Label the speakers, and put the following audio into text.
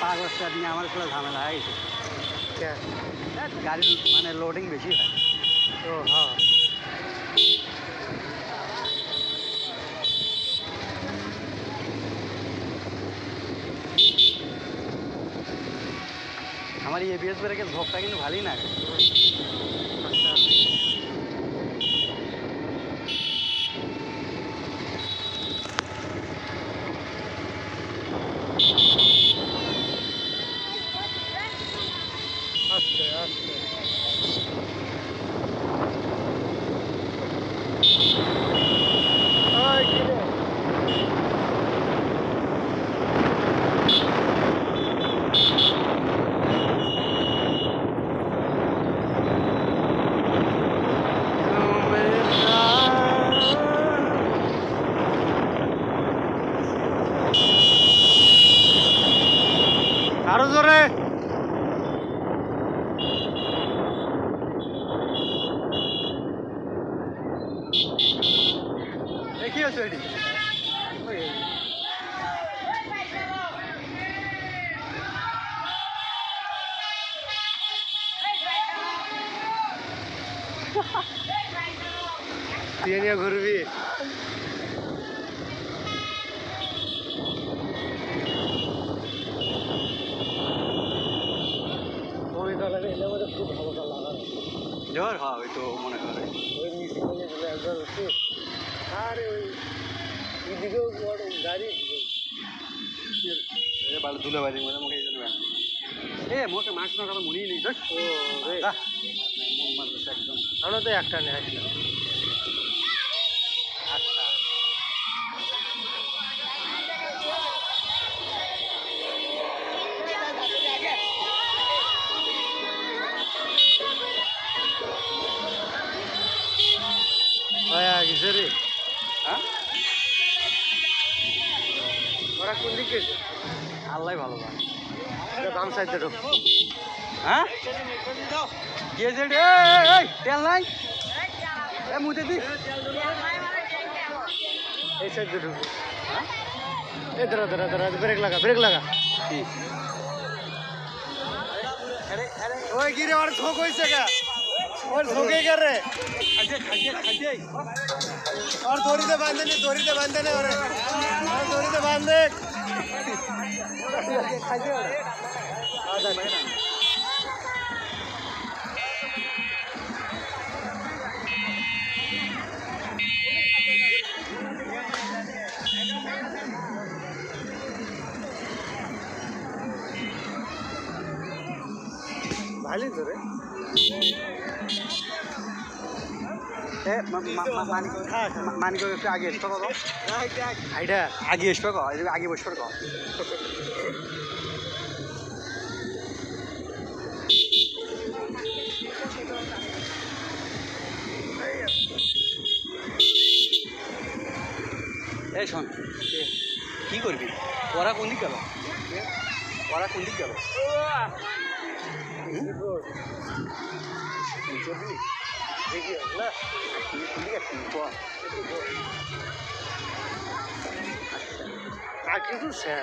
Speaker 1: পাঁচ বস্তা নিয়ে আমার আসলে ঝামেলা হয়ে গেছে। ধ্যাৎ, গাড়ি মানে লোডিং বেশি হয়।
Speaker 2: ও হ্যাঁ।
Speaker 1: আমার এবিএস ব্রেকের ঝোঁকটা কিন্তু ভালোই না
Speaker 2: আস্তে আস্তে ওই কি রে? আরও জোরে
Speaker 1: এ কি আছে এটি
Speaker 2: তুই নিয়ে ঘুরবি
Speaker 1: জ্বর হ্যাঁ ওই তো মনে করে
Speaker 2: ওই গেলে একবার হচ্ছে আরে এদিকেও বড় গাড়ি।
Speaker 1: ভালো ধুলে বাড়ির মধ্যে মুখে এই জন্য এ মোকে মাস্ক কথা মনেই নেই মন একদম।
Speaker 2: আমরা তো একটা নিয়ে আসলাম
Speaker 1: আচ্ছা
Speaker 2: হ্যাঁ গেছে রে? কোন দিকে
Speaker 1: আল্লাহ ভালো
Speaker 2: এটা বাম সাইডে ঢোক।
Speaker 1: হ্যাঁ? রে এই তেল নাই? এ মুতে দি।
Speaker 2: এই সাইডে ঢোক। এ দাঁড়া দাঁড়া দাঁড়া ব্রেক লাগা ব্রেক লাগা।
Speaker 1: কি?
Speaker 2: ওই গিরে ওর ঠোক হইছে গা। ওর ঠোকে গে রে।
Speaker 1: খাইছে খাইছে। খাইছে
Speaker 2: আর দড়িতে বাঁধে নি দড়িতে বাঁধে নে ওরে আর দড়িতে বাঁধে
Speaker 1: খাইছে
Speaker 2: ভালোই তো রে
Speaker 1: মানিক একটু আগে আগে এসছো কো এদিকে আগে বসছো কো এই শোন কি করবি? ওরা কোন দিক গেল? ওরা কোন দিক গেল?
Speaker 2: দেখি না
Speaker 1: কোন দিক আসছিস ক
Speaker 2: কাকি তো সে